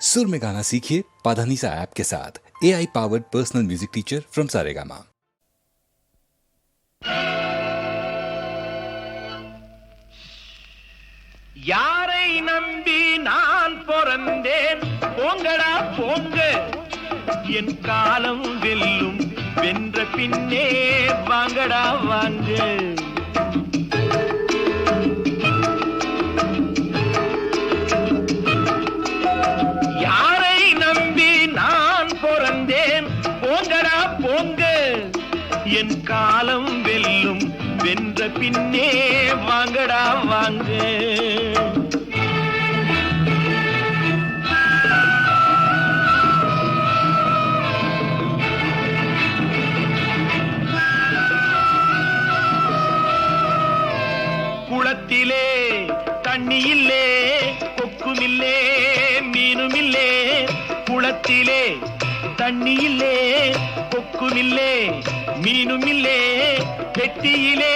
सुर में गाना सीखिए पाधानीसा ऐप के साथ A I powered personal music teacher from Saregama யாரை நம்பி நான் பிறந்தேன் போங்கடா போங்க என் காலம் வெல்லும் வென்ற பின்னே வாங்கடா வாங்க பின்னே வாங்கடா வாங்க. குளத்திலே தண்ணியில்லே கொக்குமில்லே மீனுமில்லே. குளத்திலே தண்ணியில்லே கொக்குமில்லே மீனுமில்லே. பெட்டியிலே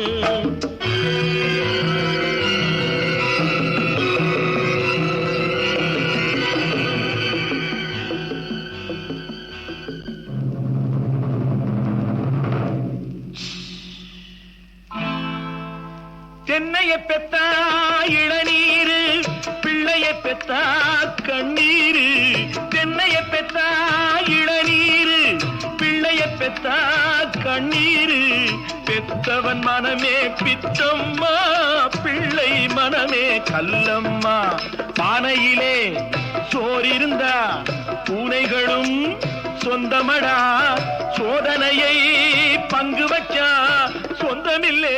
பிள்ளைய பெத்தா இளநீரு பிள்ளைய பெத்தா கண்ணீரு தென்னைய பெத்தா இளநீரு பிள்ளைய பெத்தா கண்ணீரு. பெத்தவன் மனமே பித்தம்மா பிள்ளை மனமே கல்லம்மா. பானையிலே சோறிருந்தா பூனைகளும் சொந்தமடா. சோதனையை பங்கு வச்சா சொந்தமில்லே.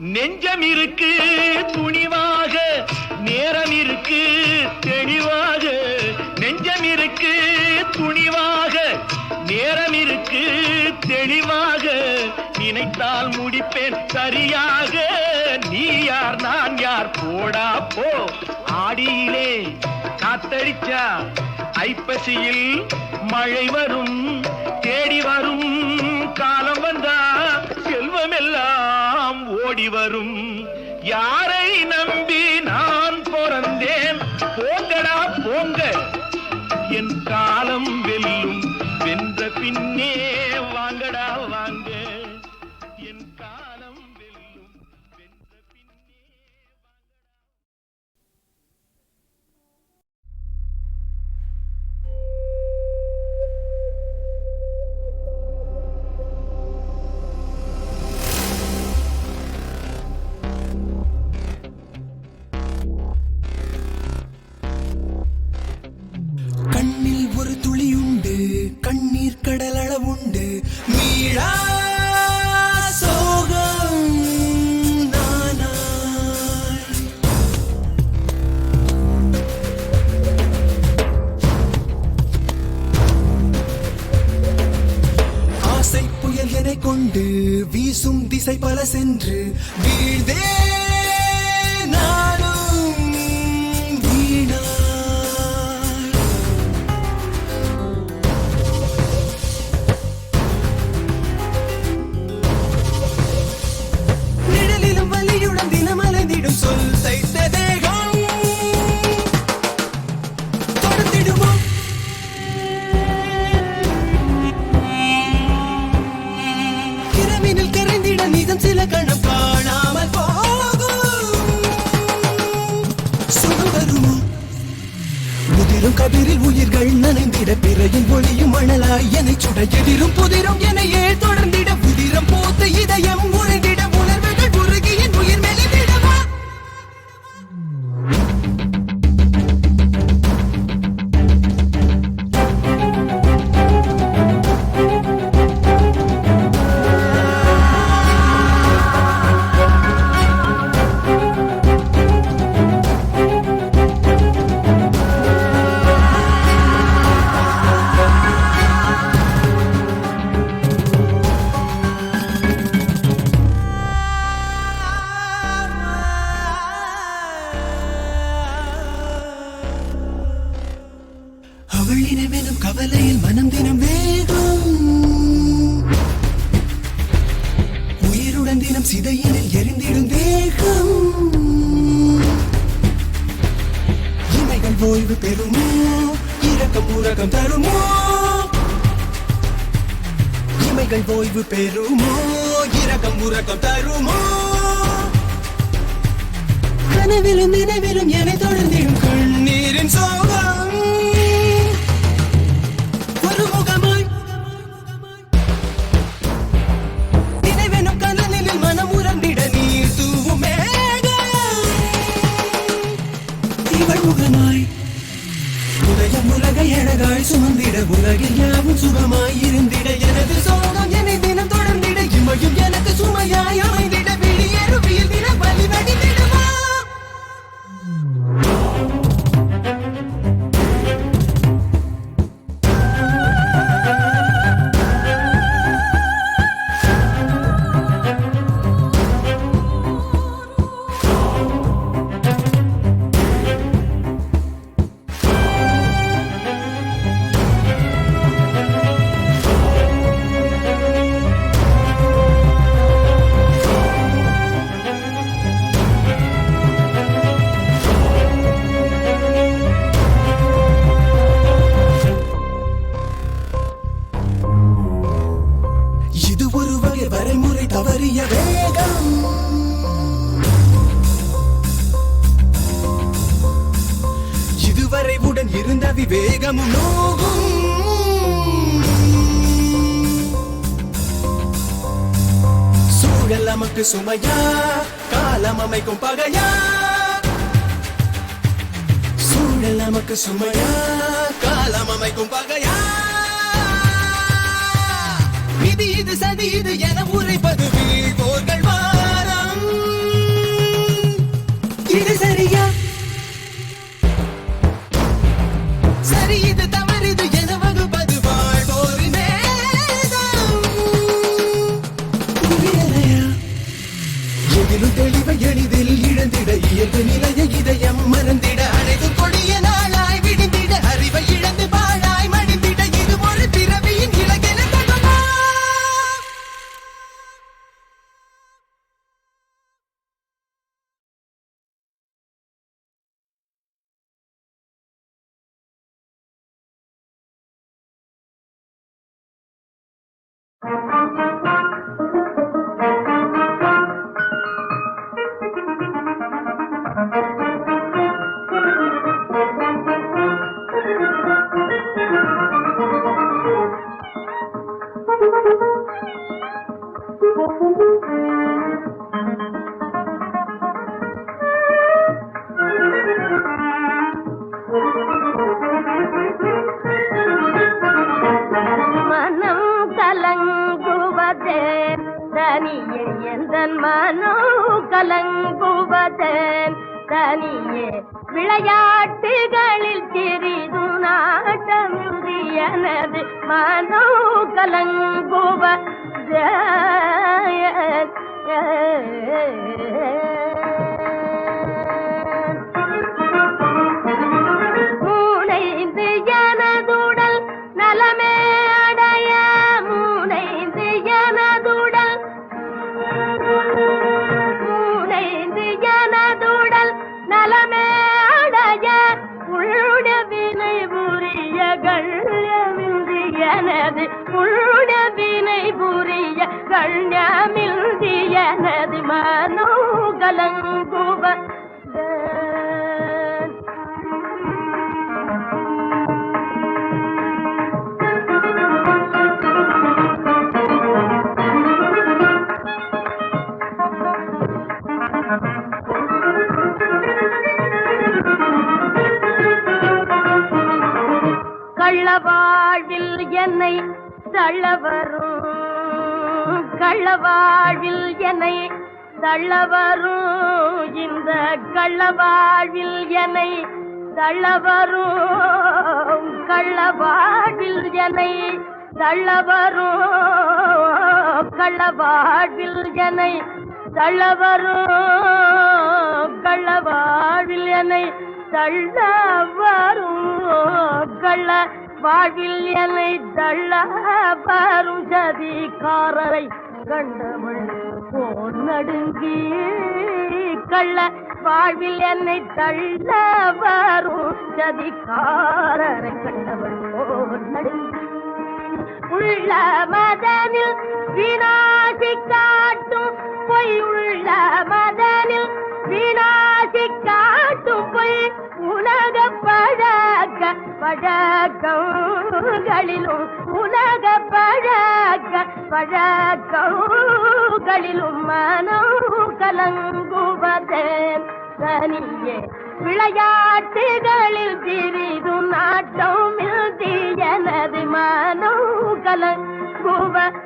நெஞ்சம் இருக்கு துணிவாக நேரம் இருக்கு தெளிவாக. நெஞ்சம் இருக்கு துணிவாக நேரம் இருக்கு தெளிவாக. நினைத்தால் முடிப்பேன் சரியாக. நீ யார் நான் யார்? போடா போ. ஆடியிலே காத்தடிச்சா ஐப்பசியில் மழை வரும் தேடி வரும். வரும் யார் உனக்கு சுமையா? காலம் அமைக்கும் பகையா? சூழல் நமக்கு சுமையா? காலம் அமைக்கும் பகையா? விதி இது சதி இது என உரைப்பது வீழ்வோர்கள் வா விளையாட்டுகளில் சிறிது நாட்டமிருதியனது மனம் கலங்குவ ஜய. எனது உள்ளவினை புரிய கண்ணியமில்தி எனது மனோ கலங்குவ என்னை தள்ளவரும். கள்ளவாழ்வில் என்னை தள்ளவரும். இந்த கள்ளவாழ்வில் என்னை தள்ளவரும். கள்ளவாழ்வில் என்னை தள்ளவரும். கள்ளவாழ்வில் என்னை தள்ளவரும். கள்ளவாழ்வில் என்னை தள்ளவரும். கள்ள வாழ்வில் என்னை தள்ள வரும் சதிகாரரை கண்டவள் போர் நடுங்கி கள்ள வாழ்வில் என்னை தள்ள வரும் சதிகாரரை கண்டவள் போர் நடுங்கி உள்ள மதனில் வினாசி காட்டும் பொய் உள்ள மதனில் வினாசி காட்டும் பொய் உலக பழக்க பழக்கங்களிலும் உலக பழக்க பழக்கங்களிலும் மனம் கலங்குவதே. தனியே விளையாட்டுகளில் சிறிது நாட்டம் எனது மனம் கலங்குவதே.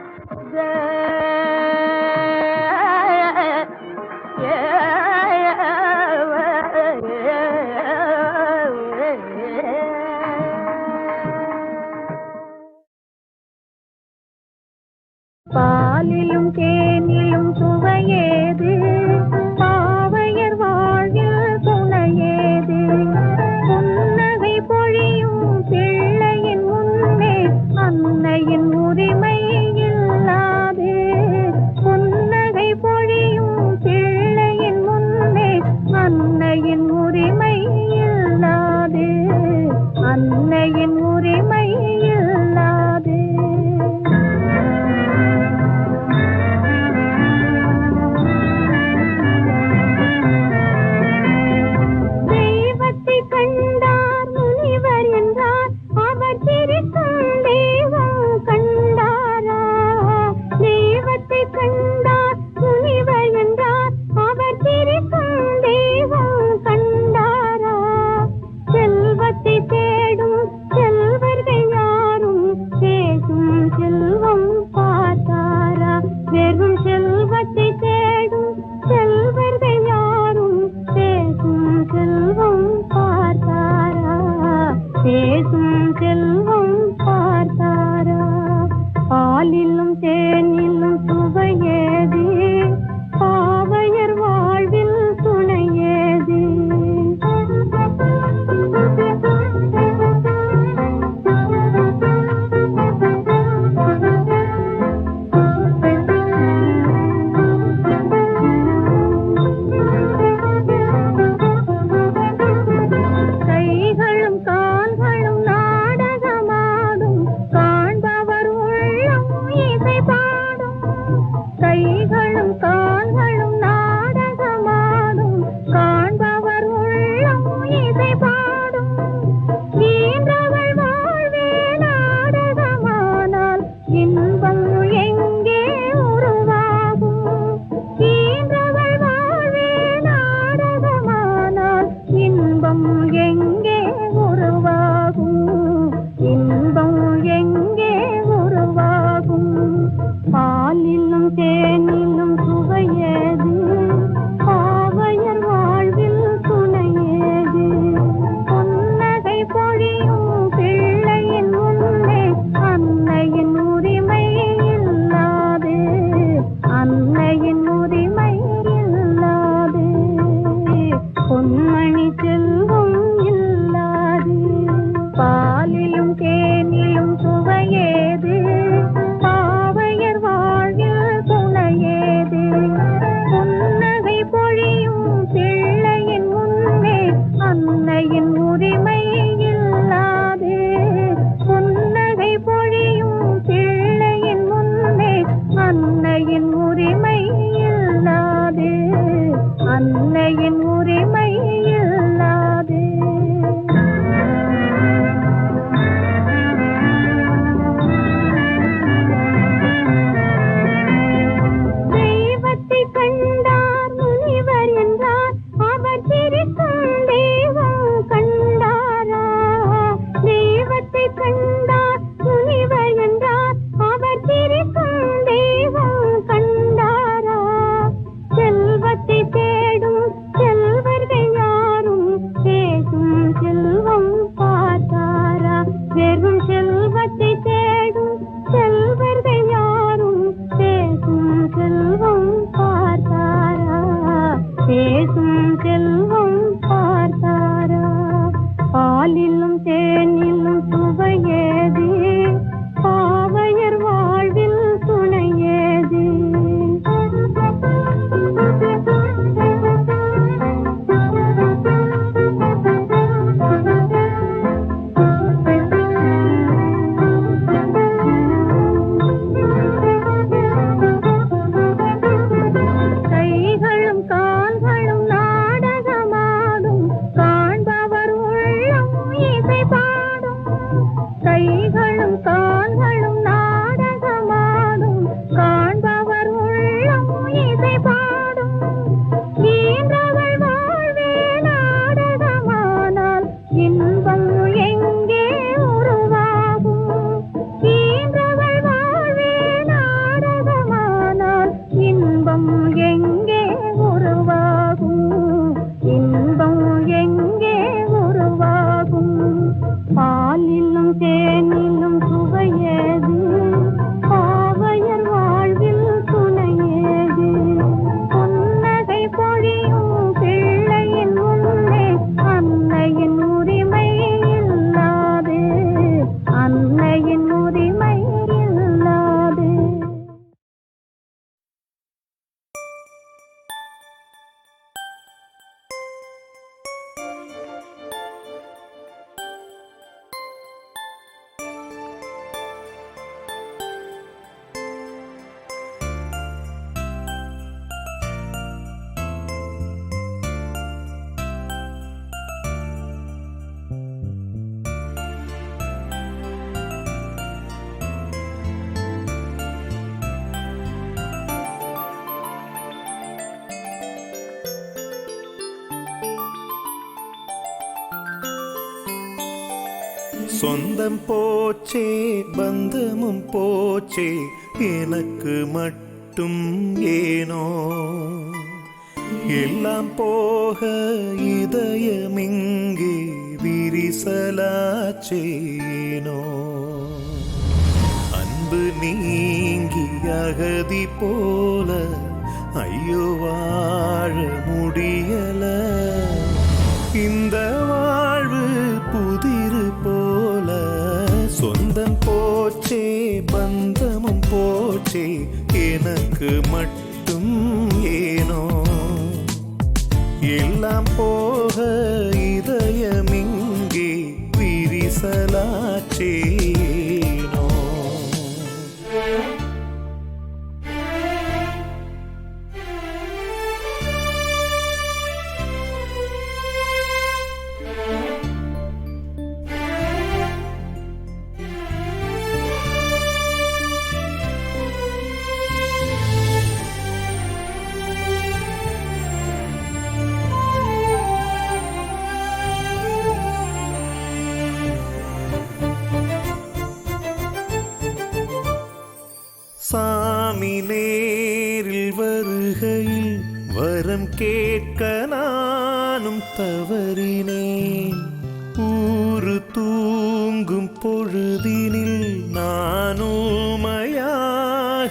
சொந்தம் போச்சே பந்தமும் போச்சே எனக்கு மட்டும் ஏனோ? எல்லாம் போக இதயமிங்கே விரிசலாச்சேனோ அன்பு நீங்கி அகதி போல ஐயோ வாழ முடியல. இந்த போச்சே எனக்கு மட்டும் ஏனோ? எல்லாம் போக இதயமிங்கே விரிசலாச்சே.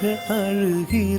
அழுகி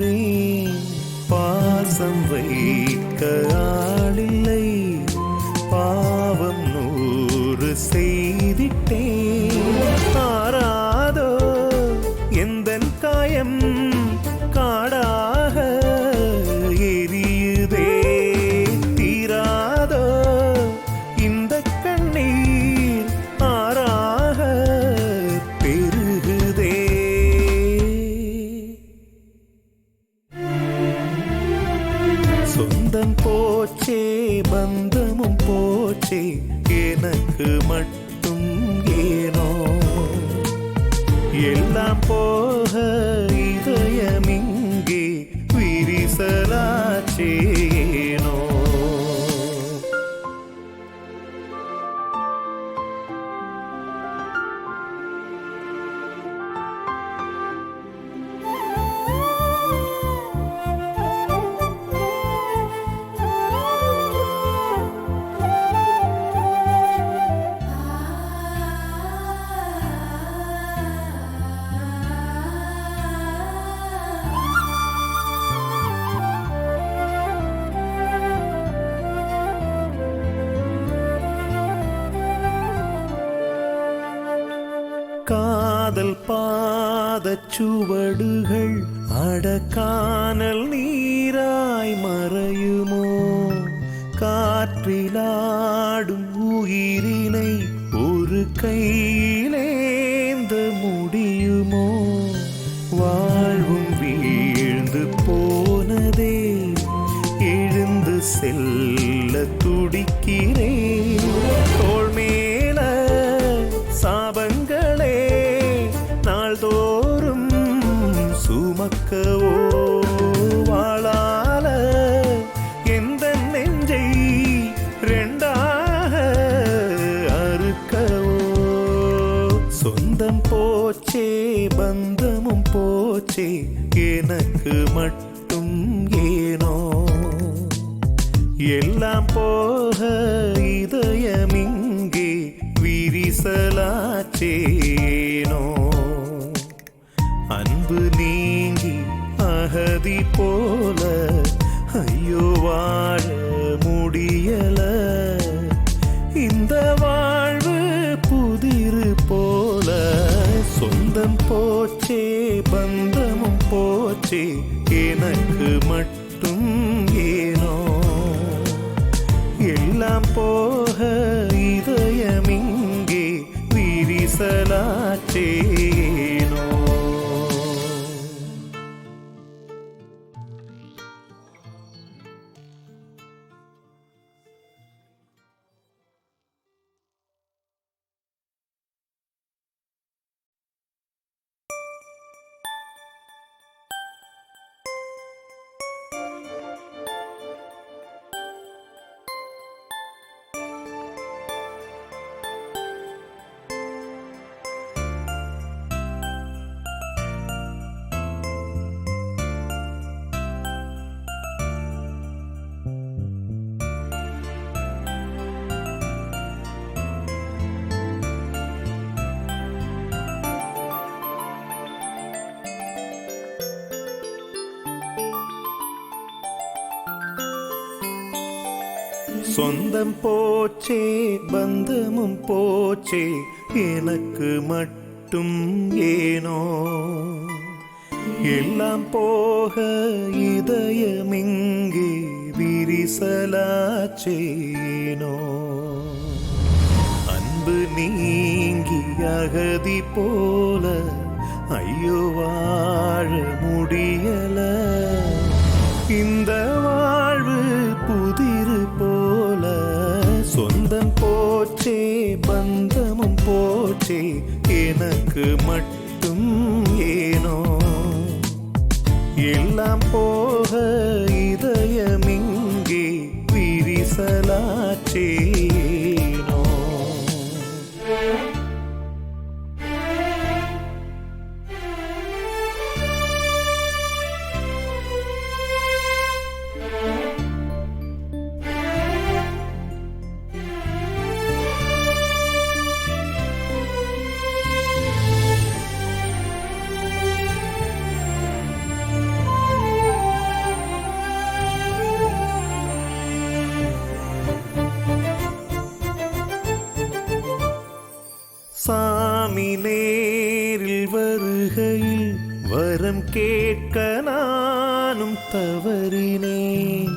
சுமக்கவோ ஐயோ வாழ முடியலை. சொந்தம் போச்சே பந்தமும் போச்சே எனக்கு மட்டும் ஏனோ? எல்லாம் போக இதயமிங்கே விரிசலாச்சேனோ அன்பு நீங்கி அகதி போல ஐயோ வாழ முடியல. இந்த வாழ்வு புதிரு போ போச்சே பந்தமும் போச்சே எனக்கு மட்டும் ஏனோ? எல்லாம் போக இதயமிங்கே விரிசலாச்சே. சாமி நேரில் வருகையில் வரம் கேட்க நானும் தவறினேன்.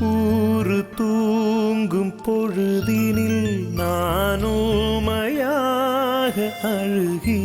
ஊறு தூங்கும் பொழுதினில் நானுமையாக அழுகி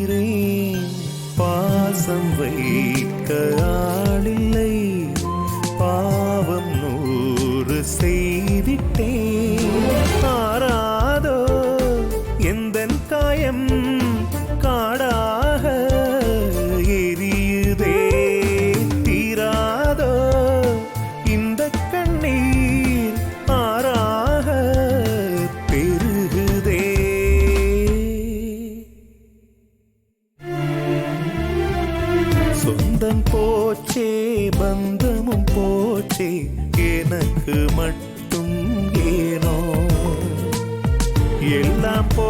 போச்சே எனக்கு மட்டும் ஏனோ? எல்லாம் போ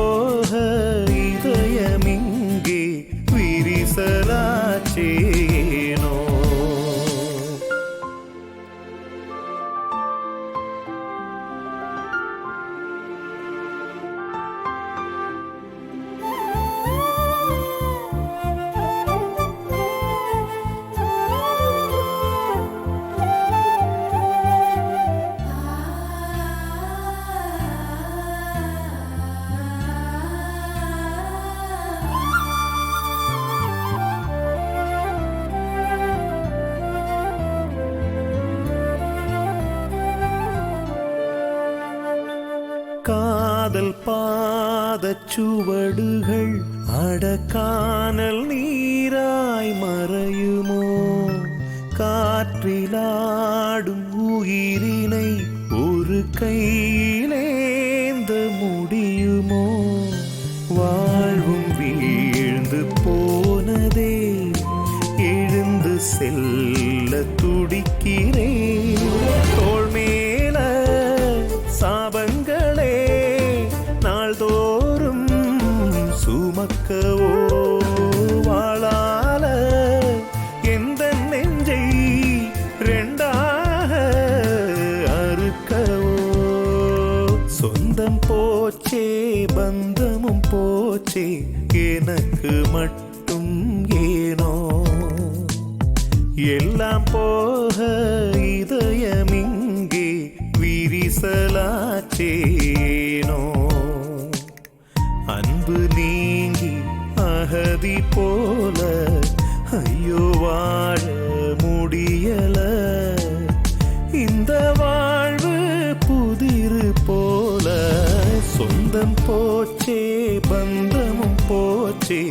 பாதச்சுவடுகள் அடக்கானல் நீராய் மறையுமோ? காற்றிலாடும் உயிரினை ஒரு கை எல்லாம் போக இதயமிங்கே விரிசலாச்சேனோ அன்பு நீங்கி அகதி போல ஐயோ வாழ முடியல. இந்த வாழ்வு புதிரு போல. சொந்தம் போச்சே பந்தமும் போச்சே